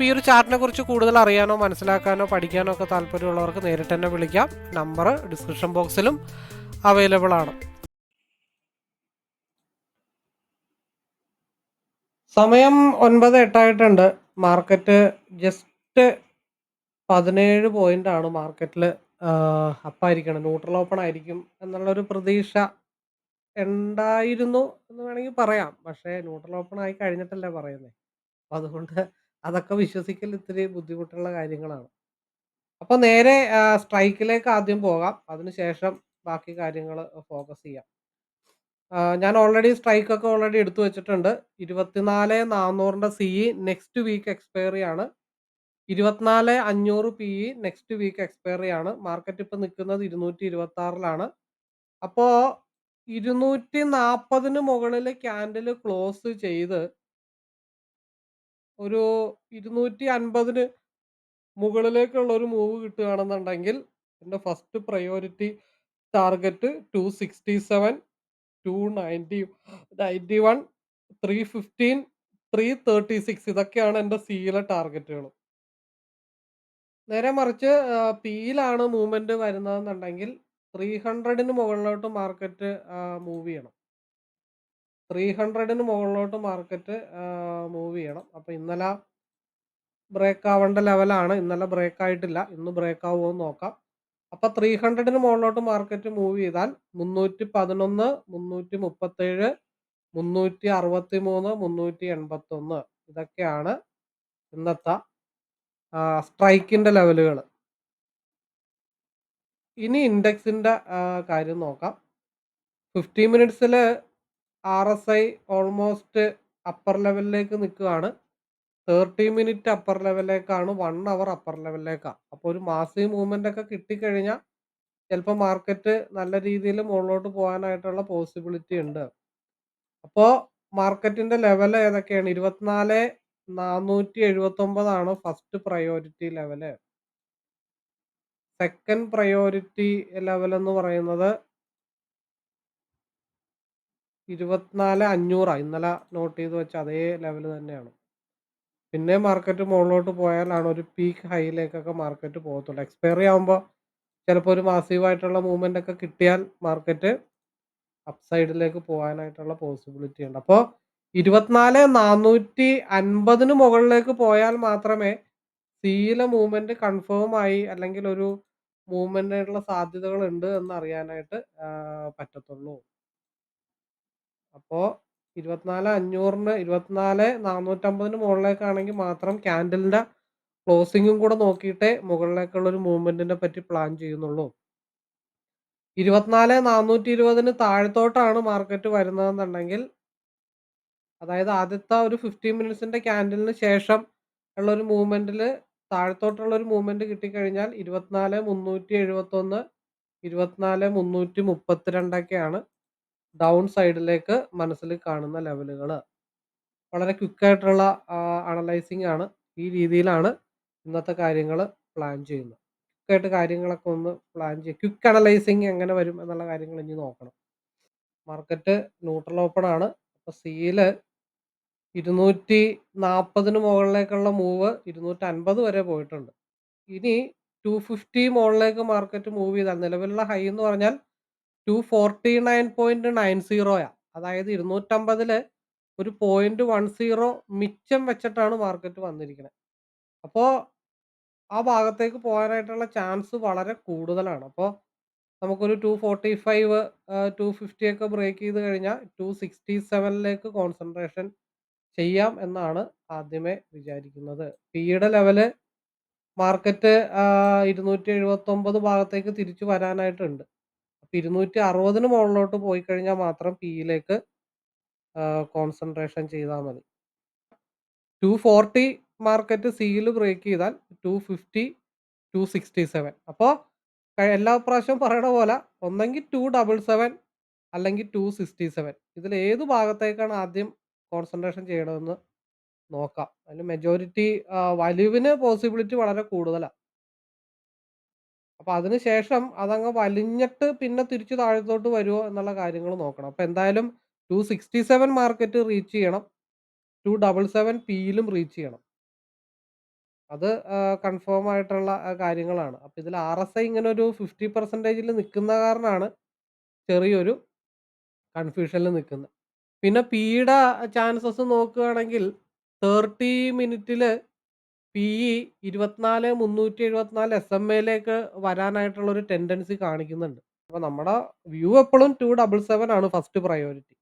അപ്പോൾ ഈ ഒരു ചാർട്ടിനെ കുറിച്ച് കൂടുതൽ അറിയാനോ മനസ്സിലാക്കാനോ പഠിക്കാനോ ഒക്കെ താല്പര്യമുള്ളവർക്ക് നേരിട്ട് തന്നെ വിളിക്കാം. നമ്പർ ഡിസ്ക്രിപ്ഷൻ ബോക്സിലും അവൈലബിൾ ആണ്. സമയം ഒൻപത് എട്ടായിട്ടുണ്ട്. മാർക്കറ്റ് ജസ്റ്റ് പതിനേഴ് പോയിന്റ് ആണ് മാർക്കറ്റിൽ അപ്പായിരിക്കണം ന്യൂട്രൽ ഓപ്പൺ ആയിരിക്കും എന്നുള്ളൊരു പ്രതീക്ഷ ഉണ്ടായിരുന്നു എന്ന് വേണമെങ്കിൽ പറയാം. പക്ഷേ ന്യൂട്രൽ ഓപ്പൺ ആയി കഴിഞ്ഞിട്ടല്ലേ പറയുന്നത് അതുകൊണ്ട് അതൊക്കെ വിശ്വസിക്കൽ ഇത്തിരി ബുദ്ധിമുട്ടുള്ള കാര്യങ്ങളാണ്. അപ്പൊ നേരെ സ്ട്രൈക്കിലേക്ക് ആദ്യം പോകാം. അതിനുശേഷം ബാക്കി കാര്യങ്ങൾ ഫോക്കസ് ചെയ്യാം. ഞാൻ ഓൾറെഡി സ്ട്രൈക്ക് ഒക്കെ ഓൾറെഡി എടുത്തു വെച്ചിട്ടുണ്ട്. ഇരുപത്തിനാല് നാനൂറിന്റെ C E next week expiry ആണ് ഇരുപത്തിനാല് അഞ്ഞൂറ് P E next week expiry ആണ് മാർക്കറ്റ് ഇപ്പം ആറിലാണ് അപ്പോൾ ഇരുന്നൂറ്റി നാൽപ്പതിന് മുകളിൽ ക്യാൻഡിൽ ക്ലോസ് ചെയ്ത് ഒരു ഇരുന്നൂറ്റി അൻപതിന് മുകളിലേക്കുള്ള ഒരു മൂവ് കിട്ടുകയാണെന്നുണ്ടെങ്കിൽ എന്റെ first priority target two sixty seven two ninety ninety one three fifteen three thirty six ഇതൊക്കെയാണ് എന്റെ സിയിലെ ടാർഗറ്റുകൾ നേരെ മറിച്ച് പിയിലാണ് മൂവ്മെന്റ് വരുന്നതെന്നുണ്ടെങ്കിൽ ത്രീ ഹൺഡ്രഡിന് മുകളിലോട്ട് മാർക്കറ്റ് മൂവ് ചെയ്യണം. ത്രീ ഹൺഡ്രഡിന് മുകളിലോട്ട് മാർക്കറ്റ് മൂവ് ചെയ്യണം. അപ്പോൾ ഇന്നലെ ബ്രേക്ക് ആവേണ്ട ലെവലാണ് ഇന്നലെ ബ്രേക്ക് ആയിട്ടില്ല. ഇന്ന് ബ്രേക്ക് ആവുമോ എന്ന് നോക്കാം. അപ്പോൾ ത്രീ ഹൺഡ്രഡിന് മുകളിലോട്ട് മാർക്കറ്റ് മൂവ് ചെയ്താൽ മുന്നൂറ്റി പതിനൊന്ന് മുന്നൂറ്റി മുപ്പത്തേഴ് മുന്നൂറ്റി അറുപത്തി മൂന്ന് മുന്നൂറ്റി എൺപത്തൊന്ന് ഇതൊക്കെയാണ് ഇന്നത്തെ സ്ട്രൈക്കിന്റെ ലെവലുകൾ ഇനി ഇൻഡെക്സിന്റെ കാര്യം നോക്കാം. Fifty മിനിറ്റ്സിൽ R S I almost upper ലെവലിലേക്ക് നിൽക്കുകയാണ്. തേർട്ടി മിനിറ്റ് അപ്പർ ലെവലിലേക്കാണ് വൺ അവർ അപ്പർ ലെവലിലേക്കാണ് അപ്പോൾ ഒരു മാസി മൂവ്മെന്റ് ഒക്കെ കിട്ടിക്കഴിഞ്ഞാൽ ചിലപ്പോൾ മാർക്കറ്റ് നല്ല രീതിയിൽ മുകളിലോട്ട് പോകാനായിട്ടുള്ള പോസിബിലിറ്റി ഉണ്ട്. അപ്പോൾ മാർക്കറ്റിന്റെ ലെവൽ ഏതൊക്കെയാണ്? ഇരുപത്തിനാല് നാനൂറ്റി എഴുപത്തൊമ്പതാണ് first priority level second priority level എന്ന് പറയുന്നത് ഇരുപത്തിനാല് അഞ്ഞൂറാണ് ഇന്നലെ നോട്ട് ചെയ്ത് വെച്ച അതേ ലെവൽ തന്നെയാണ്. പിന്നെ മാർക്കറ്റ് മുകളിലോട്ട് പോയാലാണ് ഒരു പീക്ക് ഹൈയിലേക്കൊക്കെ മാർക്കറ്റ് പോകത്തുള്ളൂ. എക്സ്പയറി ആകുമ്പോൾ ചിലപ്പോൾ ഒരു മാസീവായിട്ടുള്ള മൂവ്മെന്റ് ഒക്കെ കിട്ടിയാൽ മാർക്കറ്റ് അപ്സൈഡിലേക്ക് പോകാനായിട്ടുള്ള പോസിബിലിറ്റി ഉണ്ട്. അപ്പോൾ ഇരുപത്തിനാല് നാനൂറ്റി അൻപതിന് മുകളിലേക്ക് പോയാൽ മാത്രമേ സിയിലെ മൂവ്മെന്റ് കൺഫേം ആയി അല്ലെങ്കിൽ ഒരു മൂവ്മെന്റ് സാധ്യതകൾ സാധ്യതകളുണ്ട് എന്ന് അറിയാനായിട്ട് പറ്റത്തുള്ളൂ. അപ്പോൾ ഇരുപത്തിനാല് അഞ്ഞൂറിന് ഇരുപത്തിനാല് നാനൂറ്റമ്പതിന് മുകളിലേക്കാണെങ്കിൽ മാത്രം ക്യാൻഡലിന്റെ ക്ലോസിങ്ങും കൂടെ നോക്കിയിട്ടേ മുകളിലേക്കുള്ള ഒരു മൂവ്മെന്റിനെ പറ്റി പ്ലാൻ ചെയ്യുന്നുള്ളൂ. ഇരുപത്തിനാല് നാനൂറ്റി ഇരുപതിന് താഴത്തോട്ടാണ് മാർക്കറ്റ് വരുന്നതെന്നുണ്ടെങ്കിൽ അതായത് ആദ്യത്തെ ഒരു ഫിഫ്റ്റീൻ മിനിറ്റ്സിന്റെ ക്യാൻഡലിന് ശേഷം ഉള്ള ഒരു മൂവ്മെന്റിൽ താഴത്തോട്ടുള്ള ഒരു മൂവ്മെന്റ് കിട്ടിക്കഴിഞ്ഞാൽ ഇരുപത്തിനാല് മുന്നൂറ്റി എഴുപത്തൊന്ന് ഇരുപത്തിനാല് മുന്നൂറ്റി മുപ്പത്തിരണ്ടൊക്കെയാണ് ഡൗൺ സൈഡിലേക്ക് മനസ്സിൽ കാണുന്ന ലെവലുകൾ വളരെ ക്വിക്കായിട്ടുള്ള അനലൈസിങ് ആണ് ഈ രീതിയിലാണ് ഇന്നത്തെ കാര്യങ്ങൾ പ്ലാൻ ചെയ്യുന്നത്. ക്വിക്കായിട്ട് കാര്യങ്ങളൊക്കെ ഒന്ന് പ്ലാൻ ചെയ്യുക ക്വിക്ക് അനലൈസിങ് എങ്ങനെ വരും എന്നുള്ള കാര്യങ്ങൾ ഇനി നോക്കണം. മാർക്കറ്റ് ന്യൂട്രൽ ഓപ്പൺ ആണ്. അപ്പോൾ സിയിൽ ഇരുന്നൂറ്റി നാൽപ്പതിന് മുകളിലേക്കുള്ള മൂവ് ഇരുന്നൂറ്റി അൻപത് വരെ പോയിട്ടുണ്ട്. ഇനി ടു ഫിഫ്റ്റി മുകളിലേക്ക് മാർക്കറ്റ് മൂവ് ചെയ്താൽ നിലവിലുള്ള ഹൈ എന്ന് പറഞ്ഞാൽ two forty nine point nine സീറോയാ അതായത് ഇരുന്നൂറ്റമ്പതിൽ ഒരു പോയിന്റ് വൺ സീറോ മിച്ചം വെച്ചിട്ടാണ് മാർക്കറ്റ് വന്നിരിക്കുന്നത് അപ്പോൾ ആ ഭാഗത്തേക്ക് പോകാനായിട്ടുള്ള ചാൻസ് വളരെ കൂടുതലാണ്. അപ്പോൾ നമുക്കൊരു 245 ആഹ്, 250 ഒക്കെ ബ്രേക്ക് ചെയ്ത് കഴിഞ്ഞാൽ 267ലേക്ക് കോൺസെൻട്രേഷൻ ചെയ്യാം എന്നാണ് ആദ്യമേ വിചാരിക്കുന്നത്. പിയുടെ ലെവൽ മാർക്കറ്റ് ഇരുന്നൂറ്റി 279 ഭാഗത്തേക്ക് തിരിച്ചു വരാനായിട്ടുണ്ട്. അപ്പൊ 260ന് മോളിലോട്ട് പോയി കഴിഞ്ഞാൽ മാത്രം പിയിലേക്ക് കോൺസെൻട്രേഷൻ ചെയ്താൽ മതി. 240 മാർക്കറ്റ് സിയിൽ ബ്രേക്ക് ചെയ്താൽ 250, 267 സെവൻ അപ്പോൾ എല്ലാ പ്രാവശ്യവും പറയണ പോലെ ഒന്നെങ്കിൽ 277 അല്ലെങ്കിൽ 267 ഇതിൽ ഏത് ഭാഗത്തേക്കാണ് ആദ്യം കോൺസെൻട്രേഷൻ ചെയ്യണമെന്ന് നോക്കാം. അതിൽ മെജോറിറ്റി വലിവിന് പോസിബിലിറ്റി വളരെ കൂടുതലാ. അപ്പൊ അതിന് ശേഷം അതങ്ങ് വലിഞ്ഞിട്ട് പിന്നെ തിരിച്ചു താഴത്തോട്ട് വരുമോ എന്നുള്ള കാര്യങ്ങൾ നോക്കണം. അപ്പൊ എന്തായാലും 267 മാർക്കറ്റ് റീച്ച് ചെയ്യണം. 277 പിയിലും റീച്ച് ചെയ്യണം. അത് കൺഫേം ആയിട്ടുള്ള കാര്യങ്ങളാണ്. അപ്പൊ ഇതിൽ ആർ എസ് ഐ ഇങ്ങനെ ഒരു 50% നിൽക്കുന്ന കാരണമാണ് ചെറിയൊരു കൺഫ്യൂഷനിൽ നിൽക്കുന്നത്. പിന്നെ പിയുടെ ചാൻസസ് നോക്കുകയാണെങ്കിൽ 30 മിനിറ്റിൽ എഴുപത്തിനാല് 24 374 എയിലേക്ക് വരാനായിട്ടുള്ള ഒരു ടെൻഡൻസി കാണിക്കുന്നുണ്ട്. അപ്പൊ നമ്മുടെ വ്യൂ എപ്പോഴും 277 ആണ് ഫസ്റ്റ് പ്രയോറിറ്റി.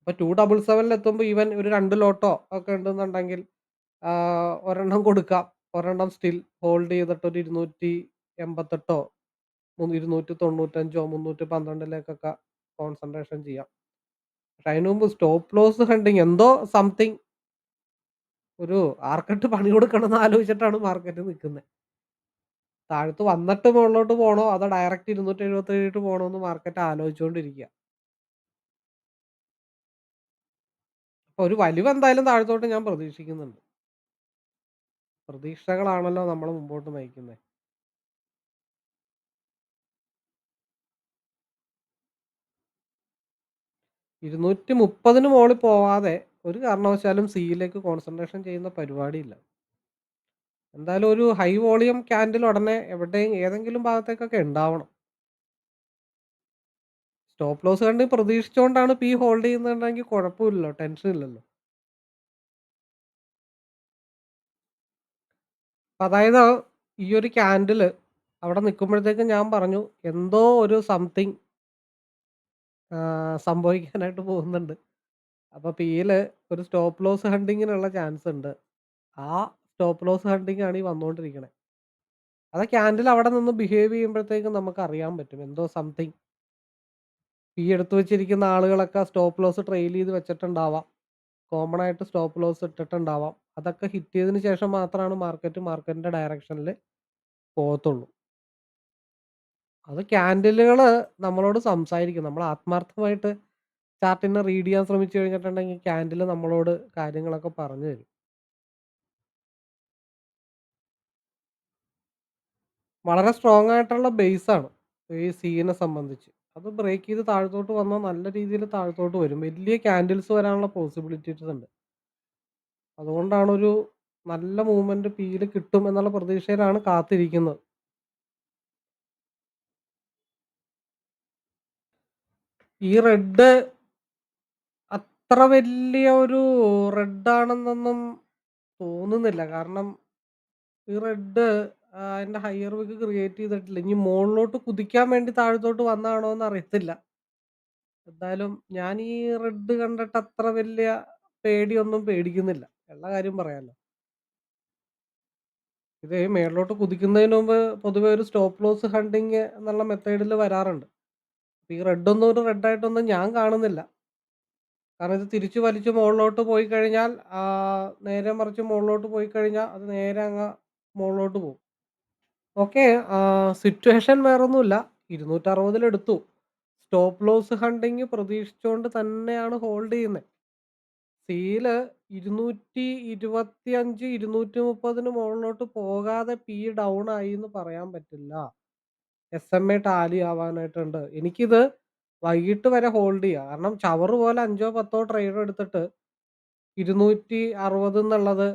അപ്പൊ 277ൽ എത്തുമ്പോൾ ഈവൻ ഒരു 2 ലോട്ടോ ഒക്കെ ഉണ്ടെന്നുണ്ടെങ്കിൽ ഒരെണ്ണം കൊടുക്കാം. ഒരെണ്ണം സ്റ്റിൽ ഹോൾഡ് ചെയ്തിട്ട് ഒരു 288ഓ, 295ഓ, 312ലേക്കൊക്കെ കോൺസെൻട്രേഷൻ ചെയ്യാം. പക്ഷെ അതിനുമുമ്പ് സ്റ്റോപ്പ് ലോസ് ഹണ്ടിങ് എന്തോ സംതിങ് ഒരു ആർക്കിട്ട് പണി കൊടുക്കണമെന്ന് ആലോചിച്ചിട്ടാണ് മാർക്കറ്റ് നിൽക്കുന്നത്. താഴത്ത് വന്നിട്ട് മുകളിലോട്ട് പോണോ അതോ ഡയറക്റ്റ് 277 പോണോന്ന് മാർക്കറ്റ് ആലോചിച്ചുകൊണ്ടിരിക്കുക. അപ്പൊ ഒരു വലിവ് എന്തായാലും താഴത്തോട്ട് ഞാൻ പ്രതീക്ഷിക്കുന്നുണ്ട്. പ്രതീക്ഷകളാണല്ലോ നമ്മളെ മുമ്പോട്ട് നയിക്കുന്നത്. ഇരുന്നൂറ്റി മുപ്പതിന് മോളിൽ പോവാതെ ഒരു കാരണവശാലും സിയിലേക്ക് കോൺസെൻട്രേഷൻ ചെയ്യുന്ന പരിപാടിയില്ല. എന്തായാലും ഒരു ഹൈ വോളിയം ക്യാൻഡിൽ ഉടനെ എവിടെയും ഏതെങ്കിലും ഭാഗത്തേക്കൊക്കെ ഉണ്ടാവണം. സ്റ്റോപ്പ് ലോസ് കണ്ട് പ്രതീക്ഷിച്ചുകൊണ്ടാണ് പി ഹോൾഡ് ചെയ്യുന്നുണ്ടെങ്കിൽ കുഴപ്പമില്ലല്ലോ. ടെൻഷൻ ഇല്ലല്ലോ. അതായത് ഈ ഒരു ക്യാൻഡിൽ അവിടെ നിൽക്കുമ്പോഴത്തേക്കും ഞാൻ പറഞ്ഞു എന്തോ ഒരു സംതിങ് സംഭവിക്കാനായിട്ട് പോകുന്നുണ്ട്. അപ്പൊ പിയിൽ ഒരു സ്റ്റോപ്പ് ലോസ് ഹണ്ടിങ്ങിനുള്ള ചാൻസ് ഉണ്ട്. ആ സ്റ്റോപ്പ് ലോസ് ഹണ്ടിങ് ആണ് ഈ വന്നുകൊണ്ടിരിക്കുന്നത്. അത് ക്യാൻഡിൽ അവിടെ നിന്ന് ബിഹേവ് ചെയ്യുമ്പോഴത്തേക്കും നമുക്ക് അറിയാൻ പറ്റും. എന്തോ സംതിങ് പി എടുത്തു വെച്ചിരിക്കുന്ന ആളുകളൊക്കെ സ്റ്റോപ്പ് ലോസ് ട്രെയിൽ ചെയ്ത് വെച്ചിട്ടുണ്ടാവാം. കോമൺ ആയിട്ട് സ്റ്റോപ്പ് ലോസ് ഇട്ടിട്ടുണ്ടാവാം. അതൊക്കെ ഹിറ്റ് ചെയ്തതിന് ശേഷം മാത്രമാണ് മാർക്കറ്റ് മാർക്കറ്റിന്റെ ഡയറക്ഷനിൽ പോകത്തുള്ളൂ. അത് ക്യാൻഡിലുകൾ നമ്മളോട് സംസാരിക്കും. നമ്മൾ ആത്മാർത്ഥമായിട്ട് ചാർട്ടിനെ റീഡ് ചെയ്യാൻ ശ്രമിച്ചു കഴിഞ്ഞിട്ടുണ്ടെങ്കിൽ ക്യാൻഡിൽ നമ്മളോട് കാര്യങ്ങളൊക്കെ പറഞ്ഞു തരും. വളരെ സ്ട്രോങ് ആയിട്ടുള്ള ബേസ് ആണ് ഈ സീനെ സംബന്ധിച്ച്. അത് ബ്രേക്ക് ചെയ്ത് താഴത്തോട്ട് വന്നാൽ നല്ല രീതിയിൽ താഴത്തോട്ട് വരും. വലിയ ക്യാൻഡിൽസ് വരാനുള്ള പോസിബിലിറ്റീസ് ഉണ്ട്. അതുകൊണ്ടാണ് ഒരു നല്ല മൂവ്മെന്റ് പീൽ കിട്ടും എന്നുള്ള പ്രതീക്ഷയിലാണ് കാത്തിരിക്കുന്നത്. ഈ റെഡ് അത്ര വലിയ ഒരു റെഡ് ആണെന്നൊന്നും തോന്നുന്നില്ല. കാരണം ഈ റെഡ് ആഹ്, അതിന്റെ ഹയർ വിക്ക് ക്രിയേറ്റ് ചെയ്തിട്ടില്ല. ഇനി മോളിലോട്ട് കുതിക്കാൻ വേണ്ടി താഴത്തോട്ട് വന്നാണോ എന്ന് അറിയത്തില്ല. എന്തായാലും ഞാൻ ഈ റെഡ് കണ്ടിട്ട് അത്ര വലിയ പേടിയൊന്നും പേടിക്കുന്നില്ല. ഉള്ള കാര്യം പറയാലോ. ഇത് മേളിലോട്ട് കുതിക്കുന്നതിന് മുമ്പ് പൊതുവെ ഒരു സ്റ്റോപ്പ് ലോസ് ഹണ്ടിങ് എന്നുള്ള മെത്തേഡിൽ വരാറുണ്ട്. ഈ റെഡ് ഒന്നും ഒരു റെഡ് ആയിട്ടൊന്നും ഞാൻ കാണുന്നില്ല. കാരണം ഇത് തിരിച്ച് വലിച്ച് മോളിലോട്ട് പോയി കഴിഞ്ഞാൽ ആഹ്, നേരെ മറിച്ച് മോളിലോട്ട് പോയി കഴിഞ്ഞാൽ അത് നേരെ അങ്ങ് മോളിലോട്ട് പോകും. ഓക്കെ. ആഹ്, സിറ്റുവേഷൻ വേറൊന്നുമില്ല. 260ൽ എടുത്തു. സ്റ്റോപ്പ് ലോസ് ഹണ്ടിങ് പ്രതീക്ഷിച്ചുകൊണ്ട് തന്നെയാണ് ഹോൾഡ് ചെയ്യുന്നത്. സിയിൽ 225, 230ന് മുകളിലോട്ട് പോകാതെ പി ഡൗൺ ആയി എന്ന് പറയാൻ പറ്റില്ല. എസ്എംഎ ടാലി ആവാനായിട്ടുണ്ട്. എനിക്കിത് വൈകിട്ട് വരെ ഹോൾഡ് ചെയ്യാം. കാരണം ചവറ് പോലെ 5ഓ 10ഓ ട്രേഡ് എടുത്തിട്ട് 260 എന്നുള്ളത്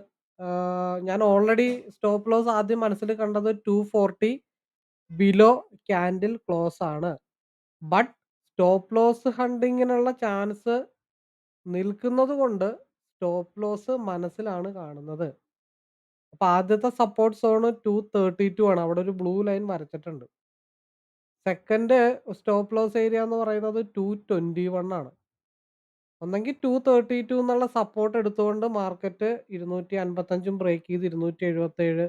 ഞാൻ ഓൾറെഡി സ്റ്റോപ്പ് ലോസ് ആദ്യം മനസ്സിൽ കണ്ടത് 240 ബിലോ ക്യാൻഡിൽ ക്ലോസ് ആണ്. ബട്ട് സ്റ്റോപ്പ് ലോസ് ഹണ്ടിങ്ങിനുള്ള ചാൻസ് നിൽക്കുന്നത് കൊണ്ട് സ്റ്റോപ്പ് ലോസ് മനസ്സിലാണ് കാണുന്നത്. അപ്പൊ ആദ്യത്തെ സപ്പോർട്ട് സോൺ 232 ആണ്. അവിടെ ഒരു ബ്ലൂ ലൈൻ വരച്ചിട്ടുണ്ട്. സെക്കൻഡ് സ്റ്റോപ്പ് ലോസ് ഏരിയ എന്ന് പറയുന്നത് 221 ആണ്. ഒന്നെങ്കിൽ 232 എന്നുള്ള സപ്പോർട്ട് എടുത്തുകൊണ്ട് മാർക്കറ്റ് 255ഉം ബ്രേക്ക് ചെയ്ത് 277,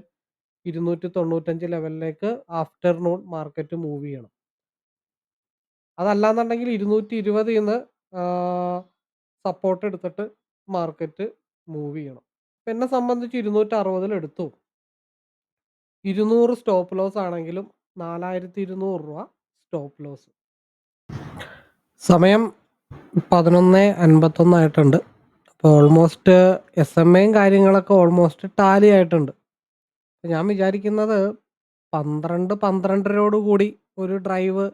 295 ലെവലിലേക്ക് ആഫ്റ്റർനൂൺ മാർക്കറ്റ് മൂവ് ചെയ്യണം. അതല്ലാന്നുണ്ടെങ്കിൽ 220 ഇരുപതിൽ നിന്ന് സപ്പോർട്ട് എടുത്തിട്ട് മാർക്കറ്റ് മൂവ് ചെയ്യണം. എന്നെ സംബന്ധിച്ച് 260 എടുത്തു. 200 സ്റ്റോപ്പ് ലോസ് ആണെങ്കിലും 4200 രൂപ സ്റ്റോപ്പ് ലോസ്. സമയം പതിനൊന്ന് അൻപത്തൊന്നായിട്ടുണ്ട് അപ്പോൾ ഓൾമോസ്റ്റ് എസ് എം എയും കാര്യങ്ങളൊക്കെ ഓൾമോസ്റ്റ് ടാലി ആയിട്ടുണ്ട്. ഞാൻ വിചാരിക്കുന്നത് 12, 12:30 കൂടി ഒരു ഡ്രൈവ്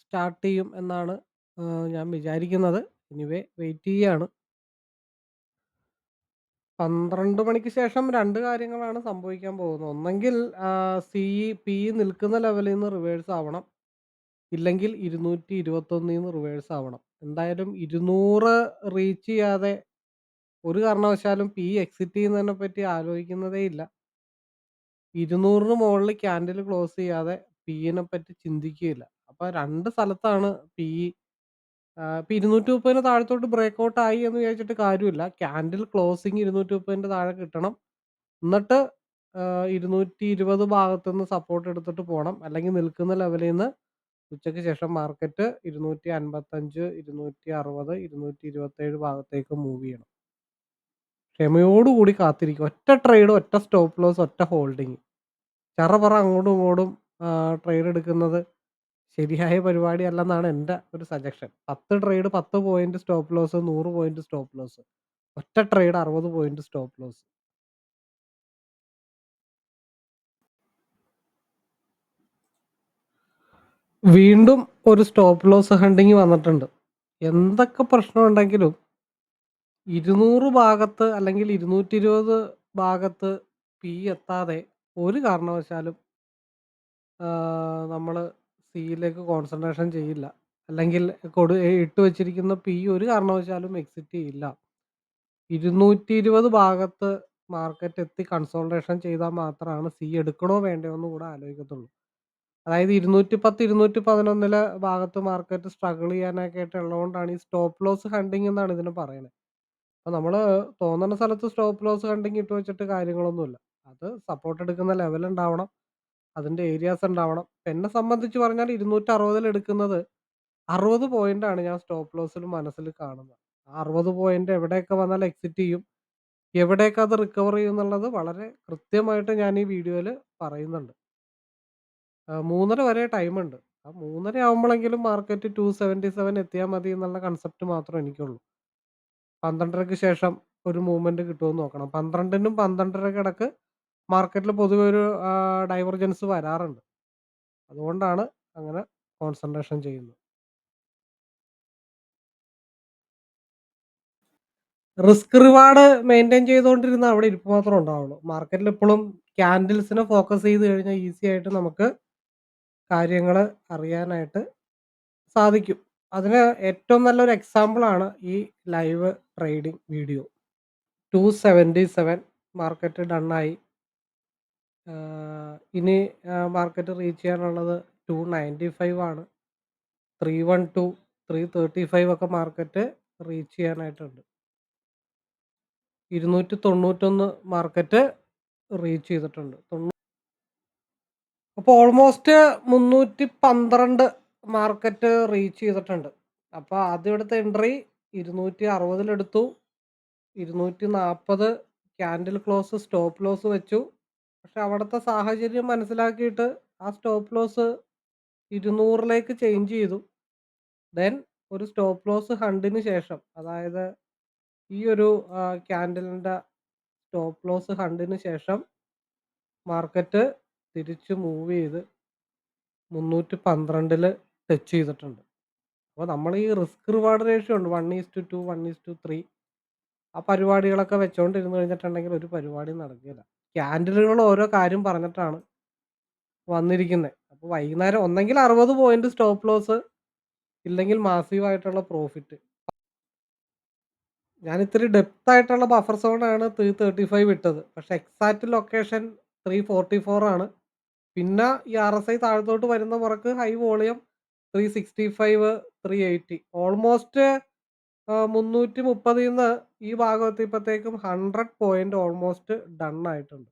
സ്റ്റാർട്ട് ചെയ്യും എന്നാണ് ഞാൻ വിചാരിക്കുന്നത്. എനിവേ വെയിറ്റ് ചെയ്യാണ്. 12 മണിക്ക് ശേഷം രണ്ട് കാര്യങ്ങളാണ് സംഭവിക്കാൻ പോകുന്നത്. ഒന്നെങ്കിൽ ആഹ്, സിഇ, പി നിൽക്കുന്ന ലെവലിൽ നിന്ന് റിവേഴ്സ് ആവണം. ഇല്ലെങ്കിൽ 221 നിന്ന് റിവേഴ്സ് ആവണം. എന്തായാലും 200 റീച്ച് ചെയ്യാതെ ഒരു കാരണവശാലും പി എക്സിറ്റ് ചെയ്യുന്നതിനെ പറ്റി ആലോചിക്കുന്നതേ ഇല്ല. 200ന് മുകളിൽ ക്യാൻഡിൽ ക്ലോസ് ചെയ്യാതെ പിയിനെ പറ്റി ചിന്തിക്കുകയില്ല. അപ്പൊ രണ്ട് സ്ഥലത്താണ് പിഇ ആഹ്, ഇപ്പൊ 230ന് താഴത്തോട്ട് ബ്രേക്ക് ഔട്ട് ആയി എന്ന് വിചാരിച്ചിട്ട് കാര്യമില്ല. ക്യാൻഡിൽ ക്ലോസിംഗ് 230ന്റെ താഴെ കിട്ടണം. എന്നിട്ട് ആഹ്, 220 ഭാഗത്തുനിന്ന് സപ്പോർട്ട് എടുത്തിട്ട് പോണം. അല്ലെങ്കിൽ നിൽക്കുന്ന ലെവലിൽ നിന്ന് ഉച്ചയ്ക്ക് ശേഷം മാർക്കറ്റ് 255, 260, 227 ഭാഗത്തേക്ക് മൂവ് ചെയ്യണം. ക്ഷമയോടുകൂടി കാത്തിരിക്കുക. ഒറ്റ ട്രേഡ്, ഒറ്റ സ്റ്റോപ്പ് ലോസ്, ഒറ്റ ഹോൾഡിങ്. ചറപറ അങ്ങോട്ടും ഇങ്ങോട്ടും ട്രേഡ് എടുക്കുന്നത് ശരിയായ പരിപാടിയല്ലെന്നാണ് എന്റെ ഒരു suggestion. 10 trade 10 point stop loss, 100 point stop loss. ഒറ്റ ട്രേഡ് 60 പോയിന്റ് സ്റ്റോപ്പ് ലോസ്. വീണ്ടും ഒരു സ്റ്റോപ്പ് ലോസ് ഹണ്ടിങ് വന്നിട്ടുണ്ട്. എന്തൊക്കെ പ്രശ്നം ഉണ്ടെങ്കിലും 200 ഭാഗത്ത് അല്ലെങ്കിൽ 220 ഭാഗത്ത് പി എത്താതെ ഒരു കാരണവശാലും ആഹ്, നമ്മൾ സിയിലേക്ക് കോൺസെൻട്രേഷൻ ചെയ്യില്ല. അല്ലെങ്കിൽ കൊടു ഇട്ട് വെച്ചിരിക്കുന്ന പി ഒരു കാരണവശാലും എക്സിറ്റ് ചെയ്യില്ല. 220 ഭാഗത്ത് മാർക്കറ്റ് എത്തി കൺസോൾട്ടേഷൻ ചെയ്താൽ മാത്രമാണ് സി എടുക്കണോ വേണ്ടയോ എന്ന് കൂടെ ആലോചിക്കത്തുള്ളൂ. അതായത് 210, 211ലെ ഭാഗത്ത് മാർക്കറ്റ് സ്ട്രഗിൾ ചെയ്യാനൊക്കെ ആയിട്ട് ഉള്ളതുകൊണ്ടാണ് ഈ സ്റ്റോപ്പ് ലോസ് ഹണ്ടിങ് എന്നാണ് ഇതിനെ പറയുന്നത്. അപ്പൊ നമ്മൾ തോന്നുന്ന സ്ഥലത്ത് സ്റ്റോപ്പ് ലോസ് ഹണ്ടിങ് ഇട്ട് വെച്ചിട്ട് കാര്യങ്ങളൊന്നുമില്ല. അത് സപ്പോർട്ട് എടുക്കുന്ന ലെവൽ ഉണ്ടാവണം. അതിന്റെ ഏരിയാസ് ഉണ്ടാവണം. എന്നെ സംബന്ധിച്ച് പറഞ്ഞാൽ 260ൽ എടുക്കുന്നത് 60 പോയിന്റ് ആണ് ഞാൻ സ്റ്റോപ്പ് ലോസിൽ മനസ്സിൽ കാണുന്നത്. ആ 60 പോയിന്റ് എവിടെയൊക്കെ വന്നാൽ എക്സിറ്റ് ചെയ്യും, എവിടെയൊക്കെ അത് റിക്കവർ ചെയ്യും എന്നുള്ളത് വളരെ കൃത്യമായിട്ട് ഞാൻ ഈ വീഡിയോയിൽ പറയുന്നുണ്ട്. ആഹ്, 3:30 വരെ ടൈമുണ്ട്. ആ 3:30 ആവുമ്പോഴെങ്കിലും മാർക്കറ്റ് 277 എത്തിയാൽ മതി എന്നുള്ള കൺസെപ്റ്റ് മാത്രമേ എനിക്കുള്ളൂ. 12:30ക്ക് ശേഷം ഒരു മൂവ്മെന്റ് കിട്ടുമോന്ന് നോക്കണം. 12നും 12:30ക്കും ഇടയ്ക്ക് മാർക്കറ്റിൽ പൊതുവെ ഒരു ഡൈവർജൻസ് വരാറുണ്ട്. അതുകൊണ്ടാണ് അങ്ങനെ കോൺസെൻട്രേഷൻ ചെയ്യുന്നത്. റിസ്ക് റിവാർഡ് മെയിന്റെയിൻ ചെയ്തുകൊണ്ടിരുന്ന അവിടെ ഇരിപ്പ് മാത്രം ഉണ്ടാവുള്ളൂ. മാർക്കറ്റിൽ എപ്പോഴും ക്യാൻഡിൽസിനെ ഫോക്കസ് ചെയ്ത് കഴിഞ്ഞാൽ ഈസി ആയിട്ട് നമുക്ക് കാര്യങ്ങൾ അറിയാനായിട്ട് സാധിക്കും. അതിന് ഏറ്റവും നല്ലൊരു എക്സാമ്പിൾ ആണ് ഈ live trading video. 277 market done ആയി. ഇനി മാർക്കറ്റ് റീച്ച് ചെയ്യാനുള്ളത് 295 ആണ്. 312, 335 ഒക്കെ മാർക്കറ്റ് റീച്ച് ചെയ്യാനായിട്ടുണ്ട്. 291 മാർക്കറ്റ് റീച്ച് ചെയ്തിട്ടുണ്ട്. അപ്പോൾ ഓൾമോസ്റ്റ് 312 മാർക്കറ്റ് റീച്ച് ചെയ്തിട്ടുണ്ട്. അപ്പോൾ ആദ്യം എടുത്ത എൻട്രി 260ൽ എടുത്തു. 240 ക്യാൻഡിൽ ക്ലോസ് സ്റ്റോപ്പ് ലോസ് വെച്ചു. പക്ഷെ അവിടുത്തെ സാഹചര്യം മനസ്സിലാക്കിയിട്ട് ആ സ്റ്റോപ്പ് ലോസ് 200ലേക്ക് ചേഞ്ച് ചെയ്തു. ദെൻ ഒരു സ്റ്റോപ്പ് ലോസ് ഹണ്ടിന് ശേഷം അതായത് ഈ ഒരു ആഹ്, ക്യാൻഡിലിന്റെ സ്റ്റോപ്പ് ലോസ് ഹണ്ടിന് ശേഷം മാർക്കറ്റ് തിരിച്ച് മൂവ് ചെയ്ത് 312ൽ ടച്ച് ചെയ്തിട്ടുണ്ട്. അപ്പോൾ നമ്മൾ ഈ റിസ്ക് റിവാർഡ് റേഷ്യോ ഉണ്ട് 1:2, 1:3 ആ പരിപാടികളൊക്കെ വെച്ചോണ്ടിരുന്ന് കഴിഞ്ഞിട്ടുണ്ടെങ്കിൽ ഒരു പരിപാടി നടക്കുകയില്ല. ക്യാൻഡിലുകൾ ഓരോ കാര്യം പറഞ്ഞിട്ടാണ് വന്നിരിക്കുന്നത്. അപ്പോൾ വൈകുന്നേരം ഒന്നെങ്കിൽ 60 പോയിന്റ് സ്റ്റോപ്പ് ലോസ് ഇല്ലെങ്കിൽ മാസീവായിട്ടുള്ള പ്രോഫിറ്റ്. ഞാൻ ഇത്തിരി ഡെപ്ത് ആയിട്ടുള്ള ബഫർ സോണാണ് ത്രീ തേർട്ടി ഫൈവ് ഇട്ടത് പക്ഷെ exact location three forty four ആണ് പിന്നെ ഈ ആർ എസ് ഐ താഴത്തോട്ട് വരുന്ന പുറക്ക് high volume three sixty five three eighty almost മുന്നൂറ്റി മുപ്പതിൽ നിന്ന് ഈ ഭാഗത്ത് ഇപ്പത്തേക്കും ഹൺഡ്രഡ് പോയിന്റ് ഓൾമോസ്റ്റ് ഡൺ ആയിട്ടുണ്ട്.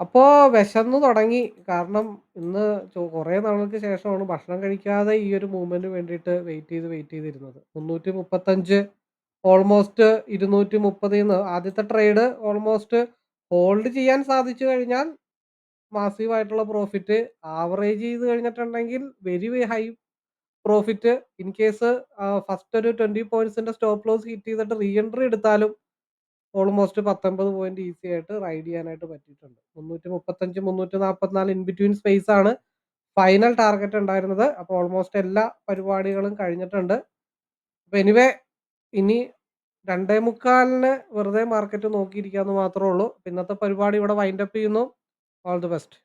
അപ്പോൾ വിശന്നു തുടങ്ങി. കാരണം ഇന്ന് കുറെ കുറേ നാളുകൾക്ക് ശേഷമാണ് ഭക്ഷണം കഴിക്കാതെ ഈ ഒരു മൂവ്മെന്റ് വേണ്ടിയിട്ട് വെയിറ്റ് ചെയ്ത് വെയിറ്റ് ചെയ്തിരുന്നത്. മുന്നൂറ്റി മുപ്പത്തഞ്ച് ഓൾമോസ്റ്റ് ഇരുന്നൂറ്റി മുപ്പതിൽ നിന്ന് ആദ്യത്തെ ട്രേഡ് ഓൾമോസ്റ്റ് ഹോൾഡ് ചെയ്യാൻ സാധിച്ചു കഴിഞ്ഞാൽ മാസീവ് ആയിട്ടുള്ള പ്രോഫിറ്റ് ആവറേജ് ചെയ്ത് കഴിഞ്ഞിട്ടുണ്ടെങ്കിൽ very high profit in case first ഒരു ട്വന്റി പോയിന്റ്സിന്റെ സ്റ്റോപ്പ് ലോസ് ഹിറ്റ് ചെയ്തിട്ട് റീ എൻട്രി എടുത്താലും ഓൾമോസ്റ്റ് പത്തൊമ്പത് പോയിന്റ് ഈസി ആയിട്ട് റൈഡ് ചെയ്യാനായിട്ട് പറ്റിയിട്ടുണ്ട്. മുന്നൂറ്റി മുപ്പത്തഞ്ച് മുന്നൂറ്റി നാൽപ്പത്തിനാല് ഇൻ ബിറ്റ്വീൻ സ്പേസ് ആണ് ഫൈനൽ ടാർഗറ്റ് ഉണ്ടായിരുന്നത്. അപ്പോൾ ഓൾമോസ്റ്റ് എല്ലാ പരിപാടികളും കഴിഞ്ഞിട്ടുണ്ട്. അപ്പൊ എനിവേ ഇനി രണ്ടേ മുക്കാലിന് വെറുതെ മാർക്കറ്റ് നോക്കിയിരിക്കാന്ന് മാത്രമേ ഉള്ളൂ. ഇന്നത്തെ പരിപാടി ഇവിടെ വൈൻഡപ്പ് ചെയ്യുന്നു. All the best.